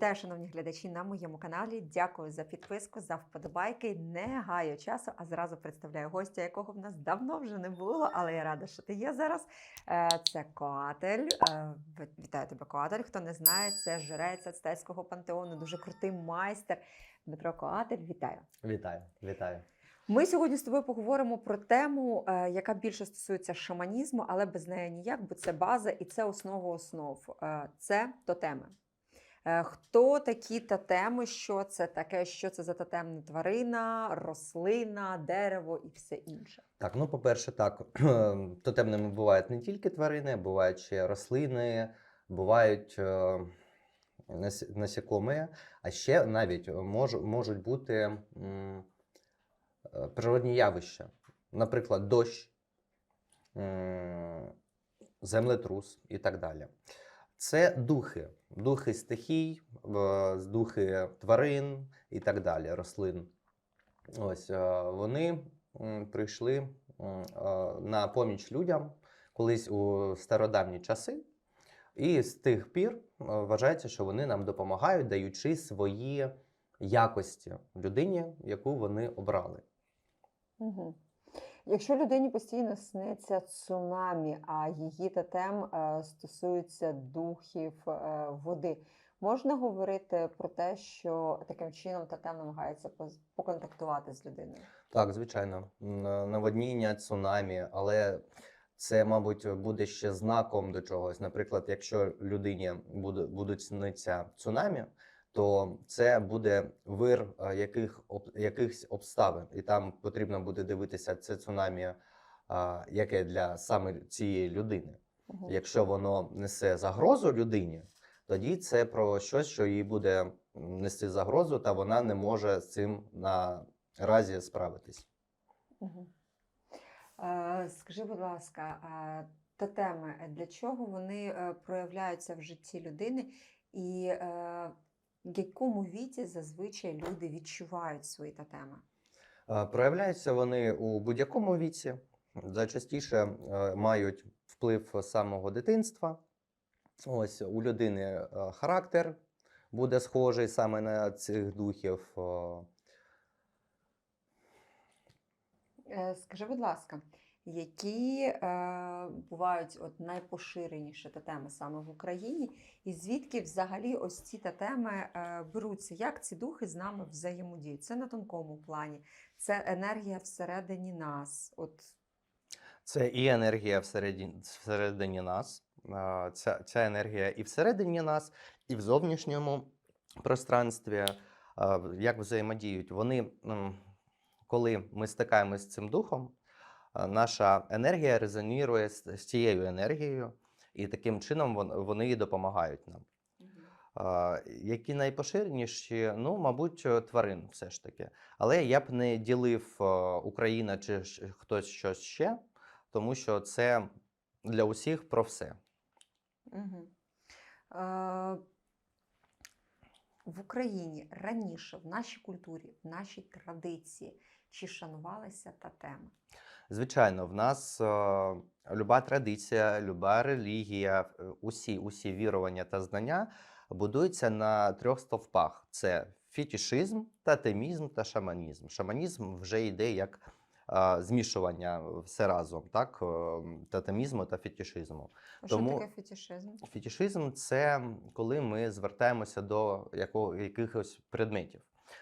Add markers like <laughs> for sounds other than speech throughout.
Вітаю, шановні глядачі, на моєму каналі. Дякую за підписку, за вподобайки. Не гаю часу, а зразу представляю гостя, якого в нас давно вже не було, але я рада, що ти є зараз. Е, Це Коатель. Е, Вітаю тебе, Коатель. Хто не знає, це жрець ацтецького пантеону, дуже крутий майстер. Дмитро Коатель, вітаю. Вітаю, вітаю. Ми сьогодні з тобою поговоримо про тему, е, яка більше стосується шаманізму, але без неї ніяк, бо це база і це основа основ. Це тотеми. Е, Хто такі тотеми? Що це таке? Що це за тотемна тварина, рослина, дерево і все інше? Так, ну по-перше, так, тотемними бувають не тільки тварини, бувають ще рослини, бувають е, нас- насікомі, а ще навіть мож, можуть бути е, природні явища, наприклад, дощ, землетрус і так далі. Це духи, духи стихій, духи тварин і так далі, рослин. Ось е, вони прийшли е, на поміч людям колись у стародавні часи, і з тих пір е, вважається, що вони нам допомагають, даючи свої якості людині, яку вони обрали. Угу. Якщо людині постійно сниться цунамі, а її тотем е, стосується духів е, води, можна говорити про те, що таким чином тотем намагається поконтактувати з людиною? Так, звичайно, наводніння, цунамі, але це, мабуть, буде ще знаком до чогось. Наприклад, якщо людині буде, будуть сниться цунамі, то це буде вир е, яких, об- якихось обставин, і там потрібно буде дивитися це цунамі, яке для саме цієї людини. Мгм. Якщо воно несе загрозу людині, тоді це про щось, що їй буде нести загрозу, та вона не може з цим наразі справитись. Е, Скажи, будь ласка, тотеми е, для чого вони е, проявляються в житті людини, і е, в якому віці зазвичай люди відчувають свої тотеми? Е, Проявляються вони у будь-якому віці, зачастіше е, мають вплив з самого дитинства. Ось у людини е, характер буде схожий саме на цих духів. Скажи, будь ласка, які е, бувають от найпоширеніші тотеми саме в Україні, і звідки взагалі ось ці тотеми е, беруться? Як ці духи з нами взаємодіють? Це на тонкому плані, це енергія всередині нас. От Це і енергія всередині, всередині нас. Ця, ця енергія і всередині нас, і в зовнішньому пространстві. Як взаємодіють? Вони, коли ми стикаємося з цим духом, наша енергія резонірує з, з цією енергією, і таким чином вони і допомагають нам. Які найпоширеніші, ну, мабуть, е, тварин все ж таки. Але я б не ділив е, Україна чи хтось щось ще, тому що це для усіх про все. Угу. Е, в Україні раніше, в нашій культурі, в нашій традиції, чи шанувалися тотеми? Звичайно, в нас е, люба традиція, люба релігія, е, усі, усі вірування та знання будуються на трьох стовпах: це фетішизм, тотемізм та шаманізм. Шаманізм вже йде як е, змішування все разом, так? е, Тотемізму та фетішизму. А Тому- Що таке фетішизм? Фетішизм це коли ми звертаємося до якого, якихось предметів.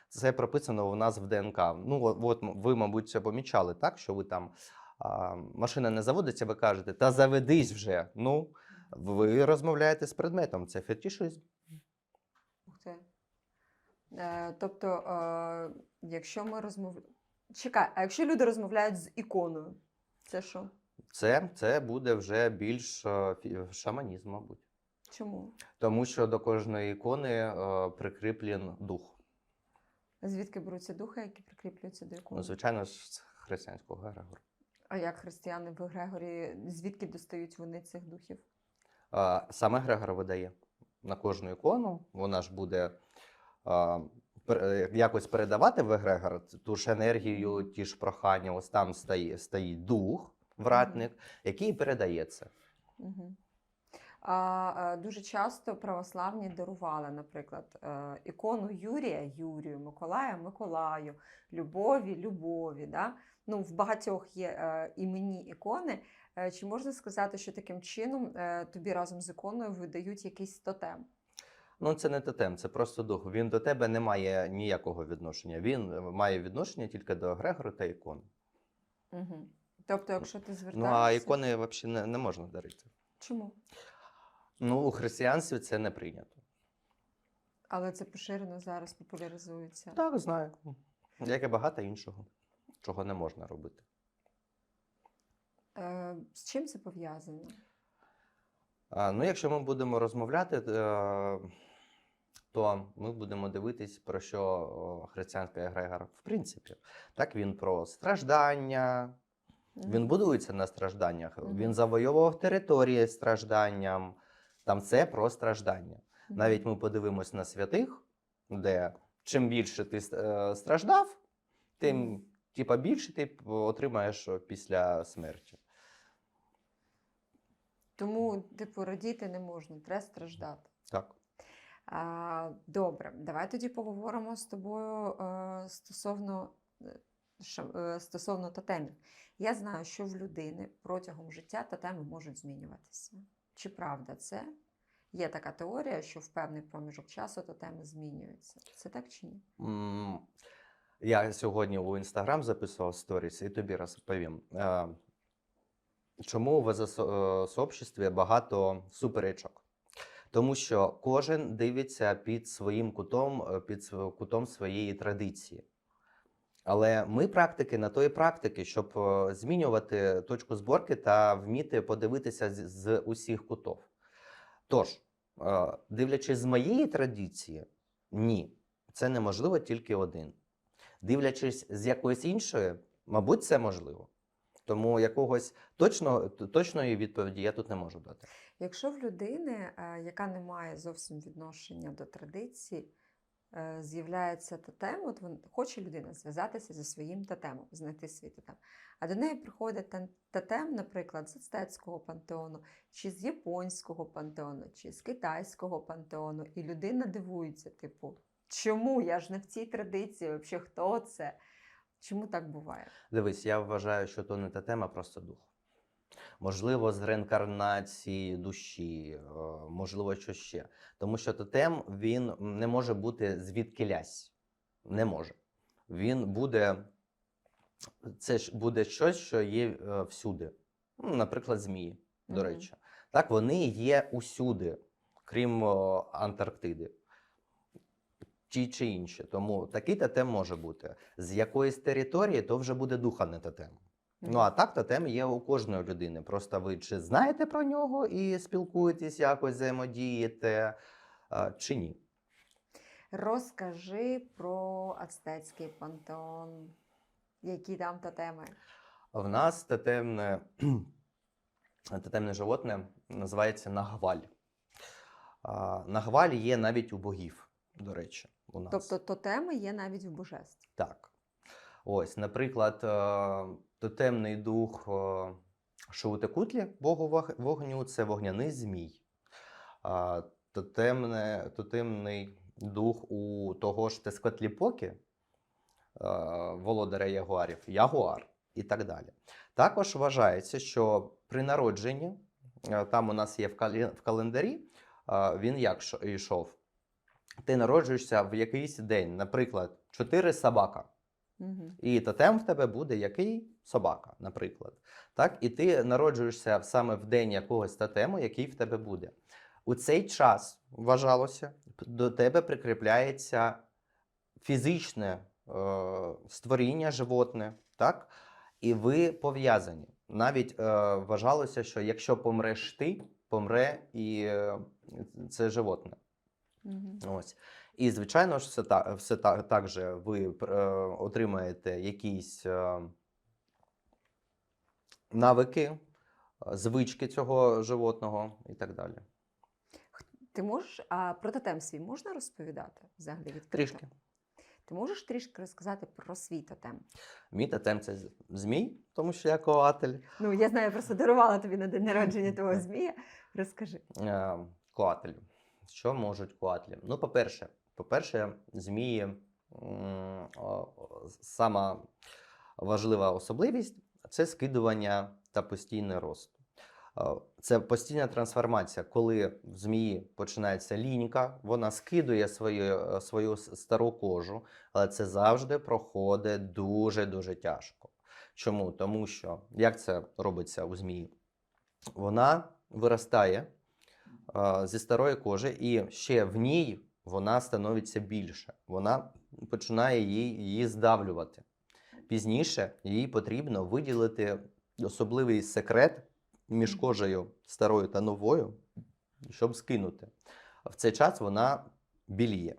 Це прописано у нас в ДНК. Ну, от, ви, мабуть, це помічали, так? Що ви там а, машина не заводиться, ви кажете, та заведись вже. Ну, ви розмовляєте з предметом. Це фетішизм. Ух ти. Е, тобто, е, якщо ми розмовляємо. Чекай, а якщо люди розмовляють з іконою, це що? Це, це буде вже більш шаманізм, мабуть. Чому? Тому що до кожної ікони е, прикріплен дух. Звідки беруться духи, які прикріплюються до ікони? Ну, звичайно, ж, з християнського Грегора. А як християни в Грегорі, звідки достають вони цих духів? А, Саме Грегор видає на кожну ікону. Вона ж буде а, якось передавати в Егрегор ту ж енергію, ті ж прохання. Ось там стоїть, стоїть дух, вратник, який передає це. Угу. А, е, дуже часто православні дарували, наприклад, е, ікону Юрія Юрію, Миколая Миколаю, Любові Любові. Да? Ну, в багатьох є е, іменні ікони. Чи можна сказати, що таким чином тобі разом з іконою видають якийсь тотем? Ну, це не тотем, це просто дух. Він до тебе не має ніякого відношення. Він має відношення тільки до Грегора та ікон. Угу. Тобто, якщо ти Ну, звертаєшся... а ікони взагалі не, не можна дарити. Чому? Ну, у християнстві це не прийнято. Але це поширено зараз популяризується. Так, знаю. Як і багато іншого, чого не можна робити. Е, з чим це пов'язано? А, ну, якщо ми будемо розмовляти, е, то ми будемо дивитись, про що о, християнський егрегор в принципі. Так, він про страждання, він будується на стражданнях, він завойовував території стражданням. Там це про страждання. Навіть ми подивимось на святих, де чим більше ти е, страждав, тим типа, більше ти отримаєш після смерті. Тому, типу, радіти не можна, треба страждати. Так. А, добре, давай тоді поговоримо з тобою е, стосовно, е, стосовно тотемів. Я знаю, що в людини протягом життя тотеми можуть змінюватися. Чи правда це? Є така теорія, що в певний проміжок часу тотеми змінюються. Це так чи ні? Я сьогодні у інстаграм записував сторіс і тобі розповім. Е, Чому в е, сообществі багато суперечок? Тому що кожен дивиться під своїм кутом, е, під кутом своєї традиції. Але ми практики на то і практики, щоб е, змінювати точку зборки та вміти подивитися з, з усіх кутов. Тож, е, дивлячись з моєї традиції, ні, це неможливо тільки один. Дивлячись з якоїсь іншої, мабуть, це можливо. Тому якогось точно, точної відповіді я тут не можу дати. Якщо в людини, е, яка не має зовсім відношення до традиції, з'являється тотем, от вон, хоче людина зв'язатися зі своїм тотемом, знайти свій тотем. А до неї приходить тотем, наприклад, з ацтецького пантеону, чи з японського пантеону, чи з китайського пантеону, і людина дивується, типу, чому я ж не в цій традиції, взагалі хто це? Чому так буває? Дивись, я вважаю, що то не та тема, просто дух. Можливо, з реінкарнації душі, е, можливо, що ще. Тому що тотем він не може бути звідкилясь. Не може. Він буде. Це ж буде щось, що є е, всюди. Ну, наприклад, змії, до речі. Так, вони є усюди, крім Антарктиди. Ті чи інші. Тому такий тотем може бути. З якоїсь території, то вже буде дух, а не тотем. Ну а так, тотем є у кожної людини. Просто ви чи знаєте про нього і спілкуєтесь, якось взаємодієте, чи ні. Розкажи про ацтецький пантеон. Які там тотеми? В нас тотемне, <clears throat> тотемне животне називається нагваль. Нагваль є навіть у богів, до речі, у нас. Тобто тотеми є навіть в божеств. Так. Ось, наприклад, е, тотемний дух е, Шаутекутлі, богу вогню, це вогняний змій. Тотемне, тотемний дух у того ж Тескотліпокі, е, володаря ягуарів, ягуар і так далі. Також вважається, що при народженні, е, там у нас є в календарі, е, він як йшов. Ти народжуєшся в якийсь день, наприклад, 4 собака. Угу. І тотем в тебе буде який собака, наприклад. Так? І ти народжуєшся саме в день якогось тотему, який в тебе буде. У цей час вважалося, до тебе прикріпляється фізичне е, створіння животне, так? і ви пов'язані. Навіть е, вважалося, що якщо помреш ти, помре і е, це животне. Угу. Ось. І, звичайно ж, все, та, все та, так же ви е, отримаєте якісь е, навики, е, звички цього животного і так далі. Ти можеш, а про тотем свій можна розповідати взагалі відкрито? Трішки. Ти можеш трішки розказати про свій тотем? Мій тотем це змій, тому що я коатель. Ну, я знаю, я просто дарувала тобі на день народження <laughs> твого змія. Розкажи. Е, Коатель. Що можуть коатлі? Ну, по-перше, по-перше, змії сама важлива особливість це скидування та постійний рост. Це постійна трансформація, коли в змії починається лінька, вона скидує свою, свою стару кожу, але це завжди проходить дуже-дуже тяжко. Чому? Тому що як це робиться у змії? Вона виростає зі старої кожи, і ще в ній вона становиться більше. Вона починає її, її здавлювати. Пізніше їй потрібно виділити особливий секрет між кожею старою та новою, щоб скинути. В цей час вона біліє.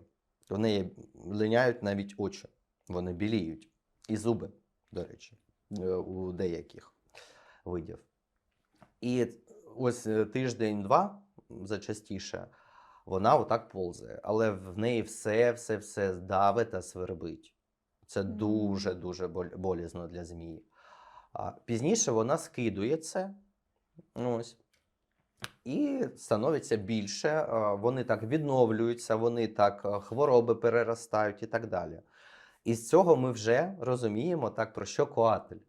В неї линяють навіть очі. Вони біліють. І зуби, до речі, е, у деяких видів. І ось е, тиждень-два зачастіше вона отак ползає, але в неї все, все, все даве та свербить. Це дуже дуже болізно для змії. А пізніше вона скидує це. Ось. І становиться більше, вони так відновлюються, вони так хвороби переростають і так далі. І з цього ми вже розуміємо так, про що коатель.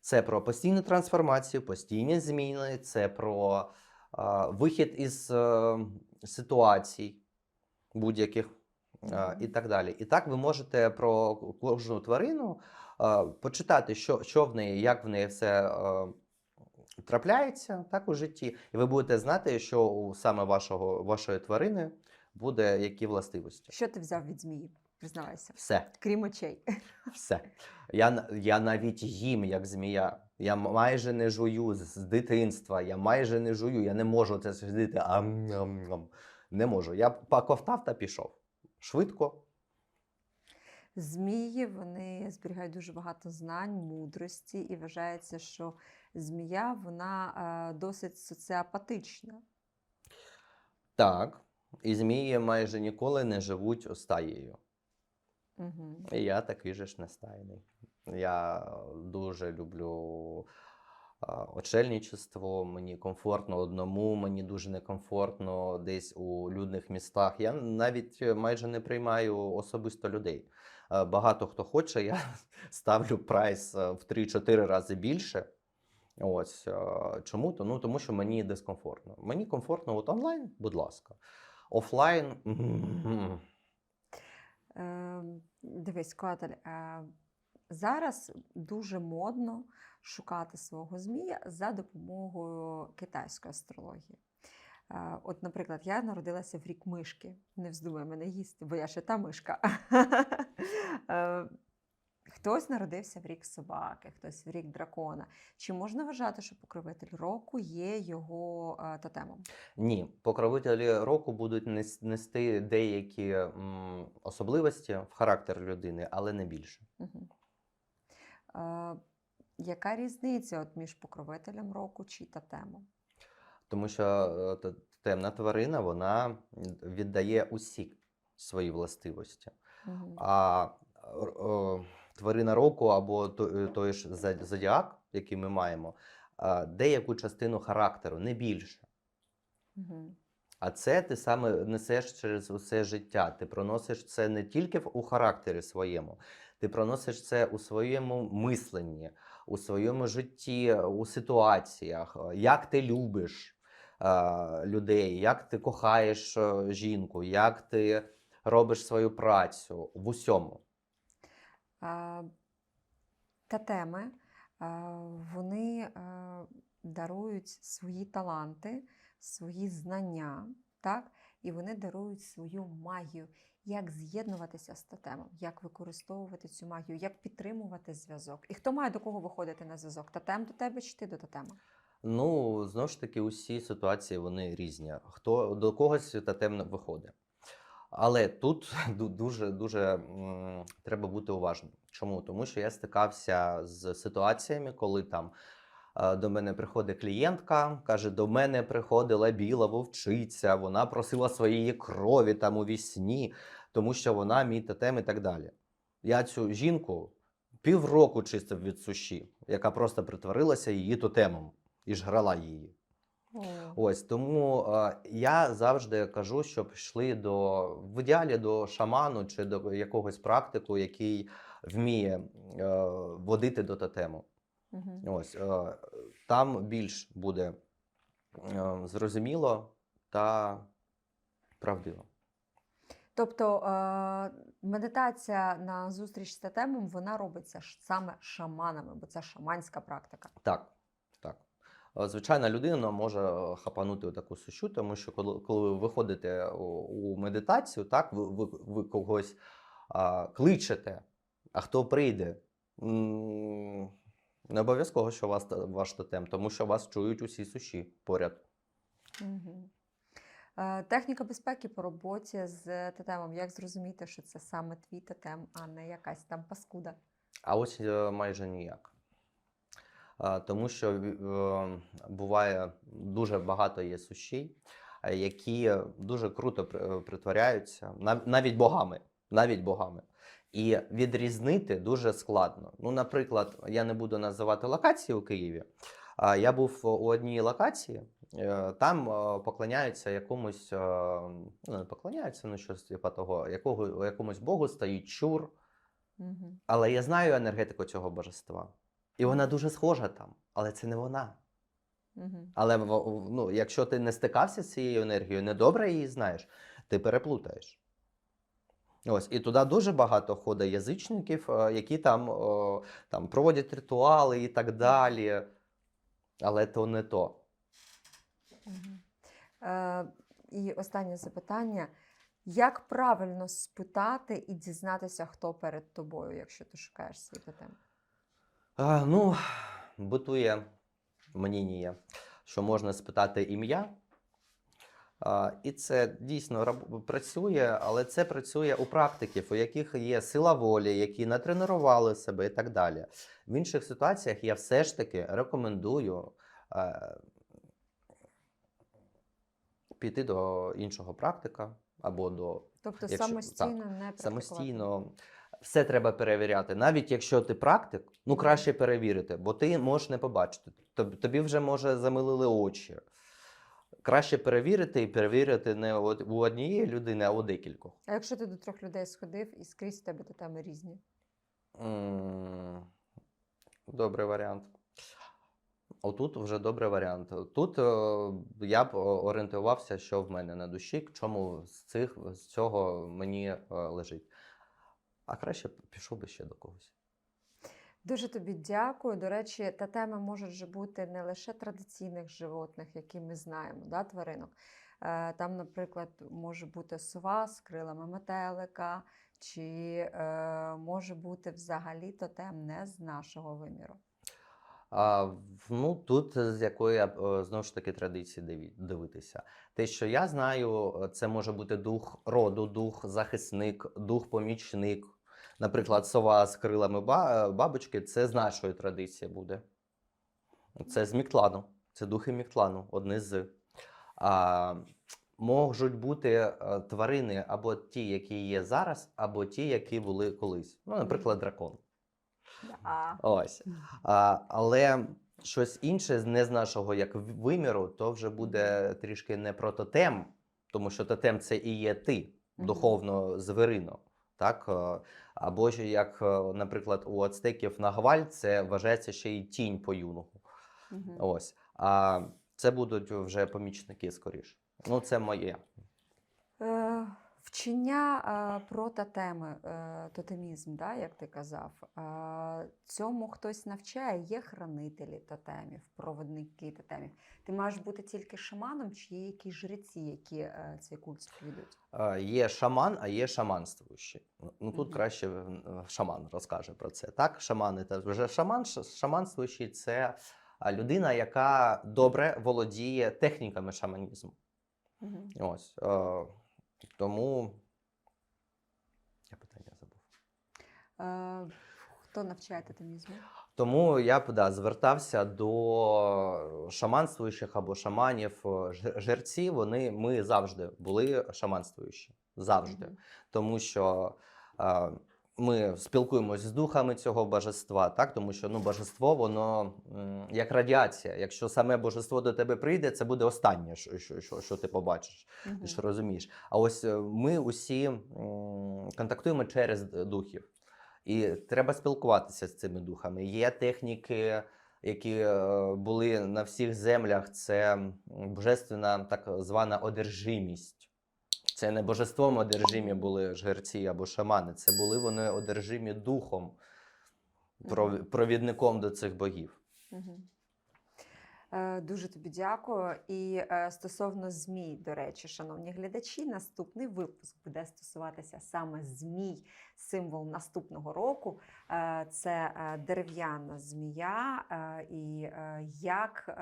Це про постійну трансформацію, постійні зміни, це про е, вихід із е, ситуацій будь-яких і так далі. І так ви можете про кожну тварину почитати, що, що в неї, як в неї все трапляється так у житті, і ви будете знати, що у саме вашого, вашої тварини буде які властивості. Що ти взяв від змії? Признавайся. Все. Крім очей. Все. Я, я навіть їм як змія. Я майже не жую з з дитинства. Я майже не жую. Я не можу це сидіти. Ам-ням-ням. Не можу. Я поковтав та пішов. Швидко. Змії вони зберігають дуже багато знань, мудрості, і вважається, що змія вона е, досить соціопатична. Так. І змії майже ніколи не живуть стаєю. Угу. І я такий же ж нестайний. Я дуже люблю очельничество, мені комфортно одному, мені дуже некомфортно десь у людних містах. Я навіть е, майже не приймаю особисто людей. Е, Багато хто хоче, я <laughs> ставлю прайс е, в 3-4 рази більше. Ось чому? То, ну, тому що мені дискомфортно. Мені комфортно от онлайн, будь ласка. Офлайн. Е, дивись, Котель, е, зараз дуже модно шукати свого змія за допомогою китайської астрології. Е, От, наприклад, я народилася в рік мишки. Не вздумай мене їсти, бо я ще та мишка. <laughs> Хтось народився в рік собаки, хтось в рік дракона. Чи можна вважати, що покровитель року є його е, тотемом? Ні, покровителі року будуть нести деякі м, особливості в характер людини, але не більше. Угу. Е, яка різниця от між покровителем року чи тотемом? Тому що е, темна тварина вона віддає усі свої властивості. Угу. А е, тварина року або е, той ж зодіак, який ми маємо, деяку частину характеру, не більше. Угу. А це ти саме несеш через усе життя. Ти проносиш це не тільки у характері своєму, ти проносиш це у своєму мисленні, у своєму житті, у ситуаціях, як ти любиш е, людей, як ти кохаєш е, жінку, як ти робиш свою працю в усьому. А, тотеми вони дарують свої таланти, свої знання, так? і вони дарують свою магію. Як з'єднуватися з тотемом, як використовувати цю магію, як підтримувати зв'язок? І хто має до кого виходити на зв'язок? Тотем до тебе чи ти до тотема? Ну, знову ж таки, усі ситуації вони різні. Хто до когось тотем виходить. Але тут <laughs> дуже дуже треба бути уважним. Чому? Тому що я стикався з ситуаціями, коли там е, до мене приходить клієнтка, каже: до мене приходила біла вовчиця, вона просила своєї крові там у вісні, тому що вона мій тотем і так далі. Я цю жінку півроку чистив від суші, яка просто притворилася її тотемом і ж грала її. О. Ось тому е, я завжди кажу, щоб йшли до в ідеалі до шаману чи до якогось практику, який вміє е, водити до тотему. Мгм. Ось е, там більш буде е, зрозуміло та правдиво. Тобто е, медитація на зустріч з тотемом, вона робиться саме шаманами, бо це шаманська практика. Так. Е, Звичайна людина може е, хапанути таку сущу, тому що коли, коли ви виходите у, у медитацію, так, ви, ви, ви когось а, кличете, а хто прийде? Не обов'язково, що вас, ваш тотем, тому що вас чують усі суші поряд. Угу. Е, техніка безпеки по роботі з тотемом. Як зрозуміти, що це саме твій тотем, а не якась там паскуда? А ось е, майже ніяк. Тому що е, буває дуже багато є сушій, е, які дуже круто е, притворяються, навіть богами. Навіть богами. І відрізнити дуже складно. Ну, наприклад, я не буду називати локації у Києві. Я був у одній локації, там поклоняються якомусь, ну не поклоняються, ну щось типу того, якого, якомусь богу стоїть чур. Угу. Але я знаю енергетику цього божества. І вона дуже схожа там, але це не вона. Угу. Але ну, якщо ти не стикався з цією енергією, недобре її знаєш, ти переплутаєш. Ось, і туди дуже багато ходить язичників, е, які там, о, там проводять ритуали і так далі. Але то не то. Угу. Е, і останнє запитання: як правильно спитати і дізнатися, хто перед тобою, якщо ти шукаєш свій тотем? А, ну, бутує мнення, що можна спитати ім'я. А, і це дійсно працює, але це працює у практиків, у яких є сила волі, які натренували себе і так далі. В інших ситуаціях я все ж таки рекомендую е, піти до іншого практика або до Тобто Якщо- самостійно не практикувати? самостійно. Все треба перевіряти. Навіть якщо ти практик, ну краще перевірити, бо ти можеш не побачити. Тобі вже може замилили очі. Краще перевірити і перевірити не у однієї людини, а у декількох. А якщо ти до трьох людей сходив і скрізь в тебе тотеми різні? Добрий варіант. Отут вже добрий варіант. Тут е, я б орієнтувався, що в мене на душі, чому з цих з цього мені е, лежить. А краще пішов би ще до когось. Дуже тобі дякую. До речі, тотеми можуть же бути не лише традиційних животних, які ми знаємо, да, тваринок. Е, Там, наприклад, може бути сова з крилами метелика, чи е, може бути взагалі тотем не з нашого виміру. А, ну, тут з якої е, знову ж таки традиції дивитися. Те, що я знаю, е, це може бути дух роду, дух захисник, дух помічник. Наприклад, сова з крилами е, бабочки це з нашої традиції буде. Це з Міктлану. Це духи Міктлану, одні з. А, можуть бути е, тварини або ті, які є зараз, або ті, які були колись. Ну, наприклад, дракон. А, Ось. А, але щось інше не з нашого як виміру, то вже буде трішки не про тотем, тому що тотем це і є ти, духовно звирино. Так? е, Або ж як, е, наприклад, у ацтеків Нагваль це вважається ще й тінь по юнгу. Угу. Ось. А це будуть вже помічники скоріше. Ну, це моє. Вчення про тотеми, е, тотемізм, да, як ти казав, цьому хтось навчає, є хранителі тотемів, проводники тотемів. Ти маєш бути тільки шаманом, чи є якісь жреці, які е, цей культ сповідують? Є шаман, а є шаманствуючий. Ну, Ну тут Мгм. краще е, шаман розкаже про це. Так, шамани та вже шаман, шаманствуючий це людина, яка добре володіє техніками шаманізму. Мгм. Ось е, тому я питання забув. Е, Хто навчає тотемізму? Тому я б да, звертався до шаманствуючих або шаманів, е, жерці. Вони ми завжди були шаманствуючі. Завжди. Мгм. тому що е, ми спілкуємося з духами цього божества, так? тому що ну, божество, воно як радіація. Якщо саме божество до тебе прийде, це буде останнє, що, що, що, що ти побачиш. Мгм. Ти ж розумієш. А ось е, ми усі контактуємо через духів. І треба спілкуватися з цими духами. Є техніки, які е, були на всіх землях. Це божественна так звана одержимість. Це не божеством одержимі були жрeci або шамани. Це були вони одержимі духом, пров- провідником до цих богів. Е, Дуже тобі дякую. І е, стосовно змій, до речі, шановні глядачі, наступний випуск буде стосуватися саме змій, символ наступного року. Е, Це е, дерев'яна змія, е, і як,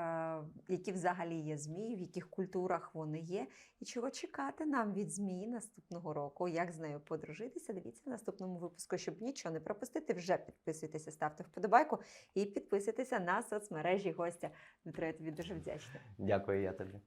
які взагалі є змії, в яких культурах вони є, і чого чекати нам від змії наступного року, як з нею подружитися. Дивіться в наступному випуску, щоб нічого не пропустити. Вже підписуйтеся, ставте вподобайку і підписуйтеся на соцмережі гостя. Дмитро, я тобі дуже вдячна. Дякую, я тобі.